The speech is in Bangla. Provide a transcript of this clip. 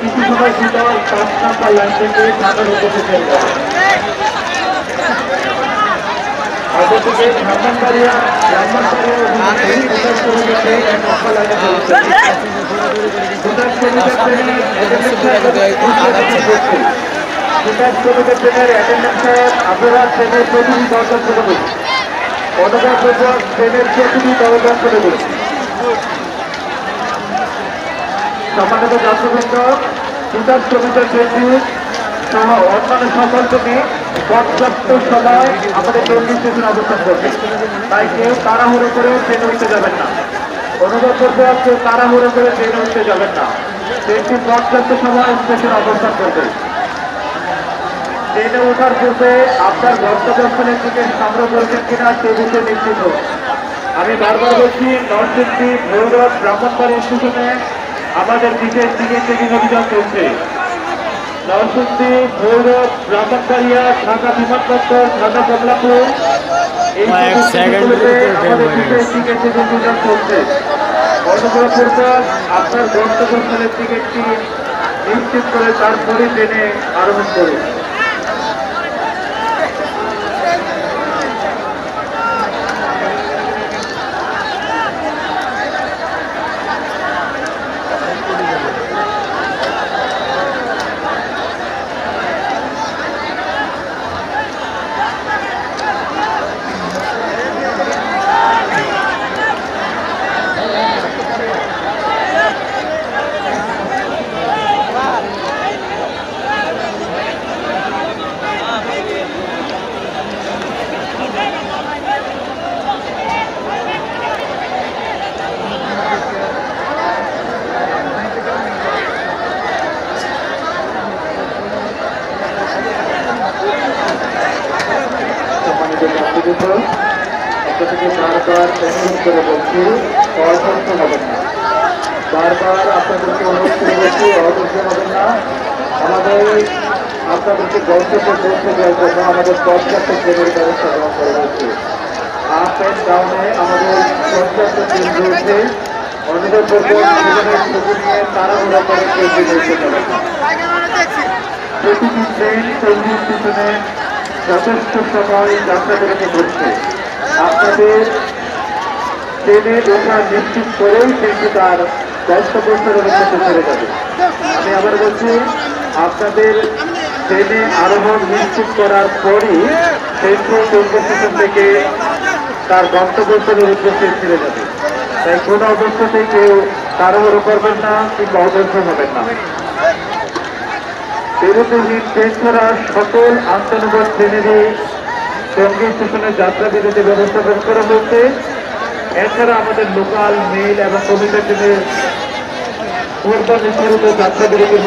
কিছু পাঁচ নাম্বার লাইন থেকে ঢাকার কমিটিতে এক নাম্বার লাইনে চলছে বিকাশ কমিটির ট্রেনে বিকাশ কমিটির ট্রেনের অ্যাটেন্ডেন্সে আপনারা ট্রেনের প্রতিটি দরজা খুলে দিন। পতাকা ট্রেনের প্রতিটি দরজা খুলে দিন। সম্মানিত যাত্রবৃন্দ বিকাশ কমিটির ট্রেনটি সহ অন্যান্য সকলকে পর্যাপ্ত সময় আমাদের ট্রেনটি স্টেশনে অবস্থান করবে। তাই কেউ তাড়াহুড়ো করে ট্রেনে উঠতে যাবেন না। অনুভব করতে কেউ তাড়াহুড়ো করে ট্রেনে উঠতে যাবেন না। ট্রেনটি পর্যাপ্ত সময় স্টেশনে অবস্থান করবে। ট্রেনে ওঠার পূর্বে আপনার গন্তব্যস্থলের দিকে সংগ্রহ করবেন কিনা সে বিষয়ে নিশ্চিত। আমি বারবার বলছি নরসিংদী ভৈরব ব্রাহ্মণবাড়ি স্টেশনে আমাদের বিশেষ দিকে চেকিং অভিযান চলছে। নরসিংদী ভৈরব ব্রাহ্মণবাড়িয়া ঢাকা বিমানবন্দর ঢাকা কমলাপুর এই আমাদের বিশেষ চেকিং অভিযান চলছে। আপনার গন্তব্যস্থলের টিকিটটি নিশ্চিত করে তারপরে ট্রেনে আরোহণ করুন। যাত্রীবৃন্দ একটা থেকে বারবার অনুরোধ করে বলছি অসংখ্য হবেন না। বারবার আপনাদেরকে অনুরোধ করে বলছি অসংখ্য হবেন না। আমাদের, আপনাদেরকে গন্তব্য পৌঁছে দেওয়ার জন্য আমাদের পর্যাপ্ত ট্রেনের ব্যবস্থা গ্রহণ করা হয়েছে। আপ অ্যান্ড ডাউনে আমাদের পর্যাপ্ত ট্রেন রয়েছে। অনুরোধ করব জীবনের স্টেশনে যথেষ্ট সময় যাত্রা বিরতি করছে আপনাদের ট্রেনে ওঠা নিশ্চিত করেই কিন্তু তার গন্তব্যস্থলের উদ্দেশ্যে ছেড়ে যাবে। আমি আবার বলছি, আপনাদের ট্রেনে আরোহণ নিশ্চিত করার পরই ট্রেনটি রেলওয়ে স্টেশন থেকে তার গন্তব্যস্থলের উদ্দেশ্যে ছেড়ে যাবে। তাই কোনো অবস্থাতেই কেউ তাড়াহুড়ো করবেন না কিংবা অবস্থ হবেন না। বিরতিহীন ছাড়া সকল আত্মনগর ট্রেনেরই সংগীত স্টেশনের যাত্রা বিরতি ব্যবস্থা করা হয়েছে। এছাড়া আমাদের লোকাল, মেল এবং ট্রেনের পূর্ব নির্ধারিত যাত্রা বিরতির